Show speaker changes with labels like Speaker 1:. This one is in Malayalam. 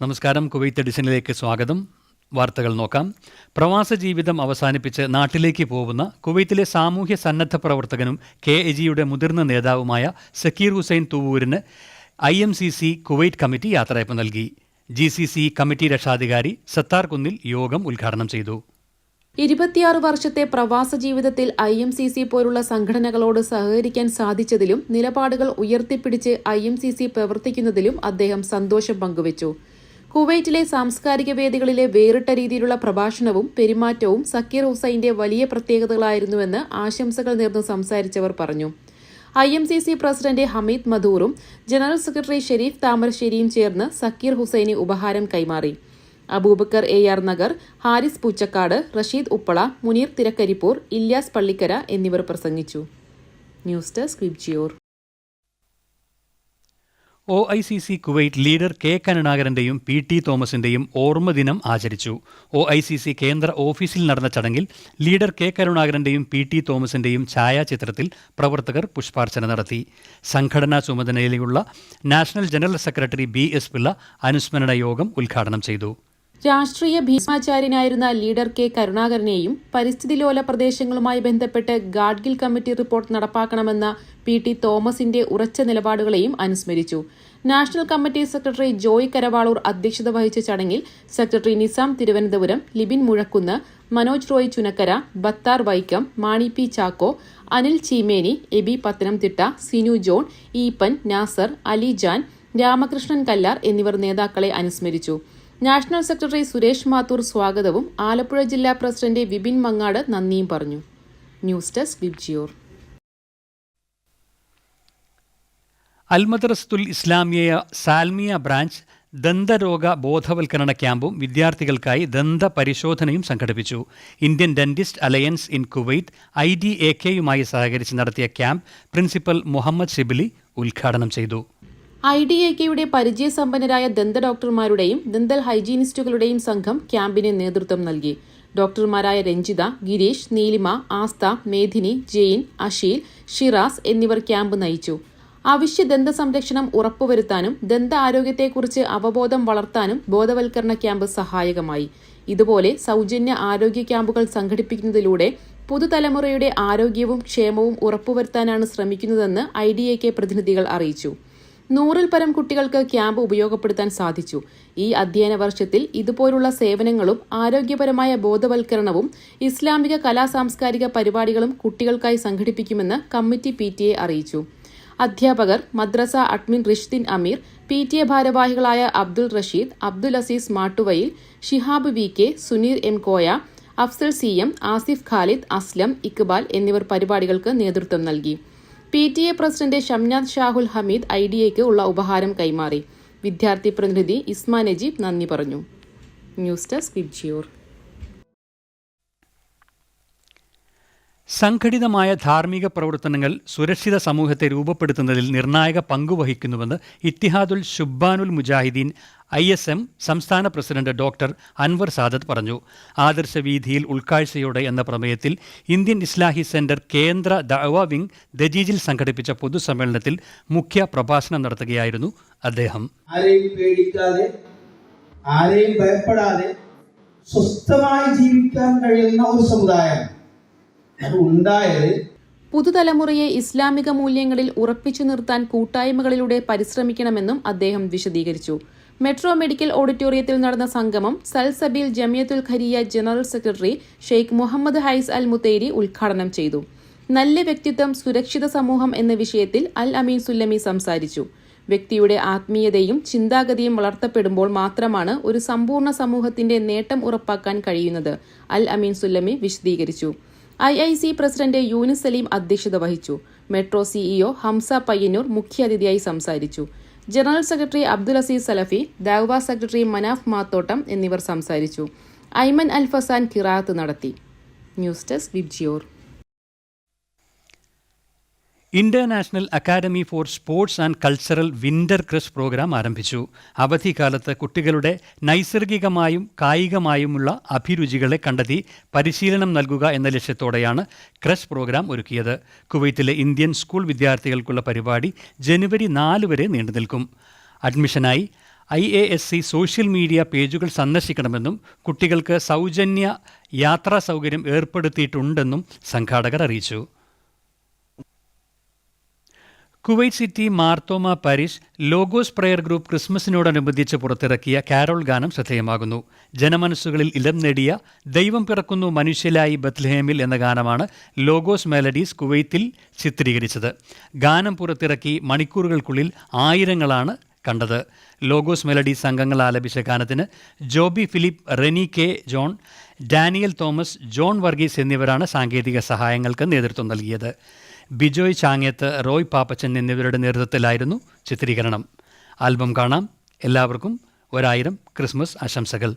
Speaker 1: നമസ്കാരം. കുവൈത്ത് എഡിഷനിലേക്ക് സ്വാഗതം. വാർത്തകൾ നോക്കാം. പ്രവാസ ജീവിതം അവസാനിപ്പിച്ച് നാട്ടിലേക്ക് പോകുന്ന കുവൈത്തിലെ സാമൂഹ്യ സന്നദ്ധ പ്രവർത്തകനും കെ എ ജിയുടെ മുതിർന്ന നേതാവുമായ Zakir Hussain തൂവൂരിന് I M C C Kuwait committee യാത്രയപ്പ് നൽകി. ജി സി സി കമ്മിറ്റി രക്ഷാധികാരി സത്താർ കുന്നിൽ യോഗം ഉദ്ഘാടനം ചെയ്തു.
Speaker 2: ഇരുപത്തിയാറ് വർഷത്തെ പ്രവാസ ജീവിതത്തിൽ ഐ എം സി സി പോലുള്ള സംഘടനകളോട് സഹകരിക്കാൻ സാധിച്ചതിലും നിലപാടുകൾ ഉയർത്തിപ്പിടിച്ച് ഐ എം സി സി പ്രവർത്തിക്കുന്നതിലും അദ്ദേഹം സന്തോഷം പങ്കുവച്ചു. കുവൈറ്റിലെ സാംസ്കാരിക വേദികളിലെ വേറിട്ട രീതിയിലുള്ള പ്രഭാഷണവും പെരുമാറ്റവും സക്കീർ ഹുസൈന്റെ വലിയ പ്രത്യേകതകളായിരുന്നുവെന്ന് ആശംസകൾ നേർന്ന് സംസാരിച്ചവർ പറഞ്ഞു. I M C C president Hameed മധൂറും general secretary Sharif താമരശ്ശേരിയും ചേർന്ന് സക്കീർ ഹുസൈനെ ഉപഹാരം കൈമാറി. അബൂബക്കർ എ ആർ നഗർ ഹാരിസ് പൂച്ചക്കാട് റഷീദ് ഉപ്പള മുനീർ തിരക്കരിപ്പൂർ ഇല്യാസ് പള്ളിക്കര എന്നിവർ പ്രസംഗിച്ചു. News desk Vibgyor.
Speaker 1: O I C C Kuwait leader K കരുണാകരന്റെയും P T തോമസിന്റെയും ഓർമ്മദിനം ആചരിച്ചു. ഒ ഐ സി സി കേന്ദ്ര ഓഫീസിൽ നടന്ന ചടങ്ങിൽ ലീഡർ കെ കരുണാകരന്റെയും പി ടി തോമസിന്റെയും ഛായാചിത്രത്തിൽ പ്രവർത്തകർ പുഷ്പാർച്ചന നടത്തി. സംഘടനാ ചുമതലയിലുള്ള national general secretary B S Pillai അനുസ്മരണ യോഗം ഉദ്ഘാടനം ചെയ്തു.
Speaker 2: രാഷ്ട്രീയ ഭീഷ്മാചാര്യനായിരുന്ന ലീഡർ കെ കരുണാകരനെയും പരിസ്ഥിതി ലോല പ്രദേശങ്ങളുമായി ബന്ധപ്പെട്ട് ഗാഡ്ഗിൽ കമ്മിറ്റി റിപ്പോർട്ട് നടപ്പാക്കണമെന്ന പി ടി തോമസിന്റെ ഉറച്ച നിലപാടുകളെയും അനുസ്മരിച്ചു. National committee secretary Joy Karavaloor അധ്യക്ഷത വഹിച്ച ചടങ്ങിൽ secretary Nizam Thiruvananthapuram Libin Muzhakkunnu Manoj Roy Chunakkara ബത്താർ Vaikom Mani P Chacko Anil Cheemeni AB Pathanamthitta Sinu John Eappen Nasar Ali Jan Ramakrishnan Kallar എന്നിവർ നേതാക്കളെ അനുസ്മരിച്ചു. നാഷണൽ സെക്രട്ടറി സുരേഷ് മാത്തൂർ സ്വാഗതവും ആലപ്പുഴ ജില്ലാ പ്രസിഡന്റ് വിപിൻ മങ്ങാട് നന്ദിയും പറഞ്ഞു. News desk Vibgyor.
Speaker 1: Almadrasathul Islamiya Salmiya branch ദന്തരോഗ ബോധവൽക്കരണ ക്യാമ്പും വിദ്യാർത്ഥികൾക്കായി ദന്ത പരിശോധനയും സംഘടിപ്പിച്ചു. Indian dentist alliance in Kuwait I D A കെയുമായി സഹകരിച്ച് നടത്തിയ ക്യാമ്പ് പ്രിൻസിപ്പൽ മുഹമ്മദ് ഷിബിലി ഉദ്ഘാടനം ചെയ്തു.
Speaker 2: ഐ ഡി എ കെയുടെ പരിചയസമ്പന്നരായ ദന്ത ഡോക്ടർമാരുടെയും ദന്തൽ ഹൈജീനിസ്റ്റുകളുടെയും സംഘം ക്യാമ്പിന് നേതൃത്വം നൽകി. ഡോക്ടർമാരായ രഞ്ജിത ഗിരീഷ് നീലിമ ആസ്ത മേധിനി ജെയിൻ അഷീൽ ഷിറാസ് എന്നിവർ ക്യാമ്പ് നയിച്ചു. അവശ്യ ദന്ത സംരക്ഷണം ഉറപ്പുവരുത്താനും ദന്ത ആരോഗ്യത്തെക്കുറിച്ച് അവബോധം വളർത്താനും ബോധവൽക്കരണ ക്യാമ്പ് സഹായകമായി. ഇതുപോലെ സൗജന്യ ആരോഗ്യ ക്യാമ്പുകൾ സംഘടിപ്പിക്കുന്നതിലൂടെ പുതുതലമുറയുടെ ആരോഗ്യവും ക്ഷേമവും ഉറപ്പുവരുത്താനാണ് ശ്രമിക്കുന്നതെന്ന് ഐ പ്രതിനിധികൾ അറിയിച്ചു. നൂറിൽ പരം കുട്ടികൾക്ക് ക്യാമ്പ് ഉപയോഗപ്പെടുത്താൻ സാധിച്ചു. ഈ അധ്യയന വർഷത്തിൽ ഇതുപോലുള്ള സേവനങ്ങളും ആരോഗ്യപരമായ ബോധവൽക്കരണവും ഇസ്ലാമിക കലാ സാംസ്കാരിക പരിപാടികളും കുട്ടികൾക്കായി സംഘടിപ്പിക്കുമെന്ന് കമ്മിറ്റി പി അറിയിച്ചു. അധ്യാപകർ മദ്രസ admin Rishdin Ameer P T A ഭാരവാഹികളായ Abdul Rasheed Abdul Azeez മാട്ടുവയിൽ Shihab V K Suneer M Koya Afsal C M Asif Khalid Aslam Iqbal എന്നിവർ പരിപാടികൾക്ക് നേതൃത്വം നൽകി. P T A president Shamnad Shahul Hameed I D എക്ക് ഉള്ള ഉപഹാരം കൈമാറി. വിദ്യാർത്ഥി പ്രതിനിധി ഇസ്മാ നജീബ് നന്ദി പറഞ്ഞു. News desk Vibgyor.
Speaker 1: സംഘടിതമായ ധാർമ്മിക പ്രവർത്തനങ്ങൾ സുരക്ഷിത സമൂഹത്തെ രൂപപ്പെടുത്തുന്നതിൽ നിർണായക പങ്കുവഹിക്കുന്നുവെന്ന് Ittihadul Shubbanul Mujahideen I S M സംസ്ഥാന പ്രസിഡന്റ് ഡോക്ടർ അൻവർ സാദത്ത് പറഞ്ഞു. ആദർശവീതിയിൽ ഉൾക്കാഴ്ചയോടെ എന്ന പ്രമേയത്തിൽ ഇന്ത്യൻ ഇസ്ലാഹി സെന്റർ കേന്ദ്ര ദഅവ വിംഗ് ദജീജിൽ സംഘടിപ്പിച്ച പൊതുസമ്മേളനത്തിൽ മുഖ്യ പ്രഭാഷണം നടത്തുകയായിരുന്നു അദ്ദേഹം.
Speaker 3: ആരെയും പേടിക്കാതെ ആരെയും ഭയപ്പെടാതെ സ്വസ്ഥമായി ജീവിക്കാൻ കഴിയുന്ന ഒരു സമുദായം ഉണ്ടായത്
Speaker 2: പുതുതലമുറയെ ഇസ്ലാമിക മൂല്യങ്ങളിൽ ഉറപ്പിച്ചു നിർത്താൻ കൂട്ടായ്മകളിലൂടെ പരിശ്രമിക്കണമെന്നും അദ്ദേഹം വിശദീകരിച്ചു. മെട്രോ മെഡിക്കൽ ഓഡിറ്റോറിയത്തിൽ നടന്ന സംഗമം Salsabeel Jamiyathul Khairiya general secretary Sheikh Muhammad Hais Al Mutairi ഉദ്ഘാടനം ചെയ്തു. നല്ല വ്യക്തിത്വം സുരക്ഷിത സമൂഹം എന്ന വിഷയത്തിൽ അൽ അമീൻ സുല്ലമി സംസാരിച്ചു. വ്യക്തിയുടെ ആത്മീയതയും ചിന്താഗതിയും വളർത്തപ്പെടുമ്പോൾ മാത്രമാണ് ഒരു സമ്പൂർണ സമൂഹത്തിന്റെ നേട്ടം ഉറപ്പാക്കാൻ കഴിയുന്നത് അൽ അമീൻ സുല്ലമി വിശദീകരിച്ചു. I I C president Yunis Saleem അധ്യക്ഷത വഹിച്ചു. മെട്രോ സിഇഒ ഹംസ പയ്യന്നൂർ മുഖ്യാതിഥിയായി സംസാരിച്ചു. ജനറൽ സെക്രട്ടറി അബ്ദുൽ അസീസ് സലഫി ദാവ സെക്രട്ടറി മനാഫ് മാത്തോട്ടം എന്നിവർ സംസാരിച്ചു. ഐമൻ അൽഫസാൻ കിറാത്ത് നടത്തി. News desk Vibgyor.
Speaker 1: International academy for sports and cultural winter crush program ആരംഭിച്ചു. അവധിക്കാലത്ത് കുട്ടികളുടെ നൈസർഗികമായും കായികമായുമുള്ള അഭിരുചികളെ കണ്ടെത്തി പരിശീലനം നൽകുക എന്ന ലക്ഷ്യത്തോടെയാണ് ക്രഷ് പ്രോഗ്രാം ഒരുക്കിയത്. കുവൈത്തിലെ ഇന്ത്യൻ സ്കൂൾ വിദ്യാർത്ഥികൾക്കുള്ള പരിപാടി ജനുവരി നാല് വരെ നീണ്ടു നിൽക്കും. അഡ്മിഷനായി I A S C social media പേജുകൾ സന്ദർശിക്കണമെന്നും കുട്ടികൾക്ക് സൗജന്യ യാത്രാ സൗകര്യം ഏർപ്പെടുത്തിയിട്ടുണ്ടെന്നും സംഘാടകർ അറിയിച്ചു. Kuwait city Marthoma parish Logos prayer group ക്രിസ്മസിനോടനുബന്ധിച്ച് പുറത്തിറക്കിയ കാരോൾ ഗാനം ശ്രദ്ധേയമാകുന്നു. ജനമനസ്സുകളിൽ ഇലം നേടിയ ദൈവം പിറക്കുന്നു മനുഷ്യലായി ബത്ലഹേമിൽ എന്ന ഗാനമാണ് ലോഗോസ് മെലഡീസ് കുവൈത്തിൽ ചിത്രീകരിച്ചത്. ഗാനം പുറത്തിറക്കി മണിക്കൂറുകൾക്കുള്ളിൽ ആയിരങ്ങളാണ് കണ്ടത്. ലോഗോസ് മെലഡി സംഘങ്ങൾ ആലപിച്ച ഗാനത്തിന് ജോബി ഫിലിപ്പ് റെനി കെ ജോൺ ഡാനിയൽ തോമസ് ജോൺ വർഗീസ് എന്നിവരാണ് സാങ്കേതിക സഹായങ്ങൾക്ക് നേതൃത്വം നൽകിയത്. ബിജോയ് ചാങ്ങേത്ത് റോയ് പാപ്പച്ചൻ എന്നിവരുടെ നേതൃത്വത്തിലായിരുന്നു ചിത്രീകരണം. ആൽബം കാണാം. എല്ലാവർക്കും ഒരായിരം ക്രിസ്മസ് ആശംസകൾ.